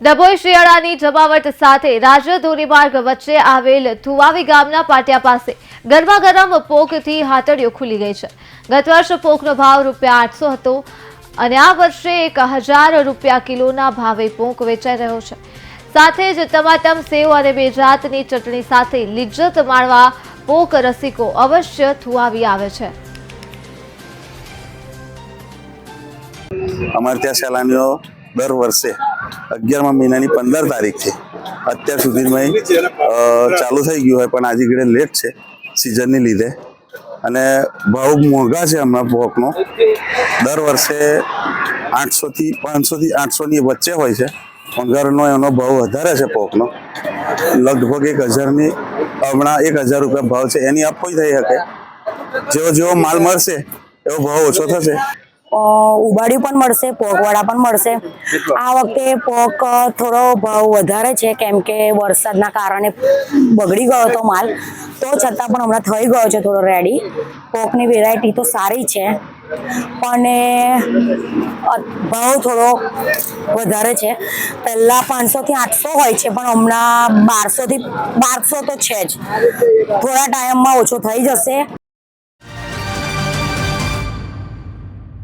ડભોઈ શિયાળાની જમાવટ સાથે રાજ્ય ધોરીમાર્ગ વચ્ચે આવેલ થુવાવી ગામના પાટિયા પાસે ગરમા ગરમ પોકથી હાથડીઓ ખુલી ગઈ છે. ગત વર્ષ પોકનો ભાવ રૂપિયા આઠસો હતો અને આ વર્ષે એક હજાર રૂપિયા કિલોના ભાવે પોંક વેચાઈ રહ્યો છે. સાથે જ ટમાટમ સેવ અને બે જાતની ચટણી સાથે લિજ્જત માણવા પોક રસિકો અવશ્ય થુવાવી આવે છે. અમારે ત્યાં સહેલાણીઓ દર વર્ષે અગિયારમા મહિનાની પંદર તારીખથી અત્યાર સુધીમાં ચાલુ થઈ ગયું હોય, પણ આજે ઘડે લેટ છે સિઝનની લીધે. અને ભાવ મોંઘા છે હમણાં પોકનો દર વર્ષે આઠસોથી, પાંચસોથી આઠસોની વચ્ચે હોય છે. પંગરનો એનો ભાવ વધારે છે પોકનો લગભગ એક હજારની, હમણાં એક હજાર રૂપિયા ભાવ છે. એની આપોઈ થઈ શકે? જેવો જેવો માલ મળશે, એવો ભાવ ઓછો થશે. ઉબાડિયું પણ મળશે પોકવાળા પણ મળશે. આ વખતે પોક થોડો ભાવ વધારે છે કેમ કે વરસાદના કારણે બગડી ગયો હતો માલ. તો છતાં પણ હમણાં થઈ ગયો છે થોડો રેડી પોકની વેરાયટી તો સારી છે. અને ભાવ થોડો વધારે છે. પહેલાં પાંચસોથી આઠસો હોય છે પણ હમણાં બારસોથી બારસો તો છે જ. થોડા ટાઈમમાં ઓછો થઈ જશે.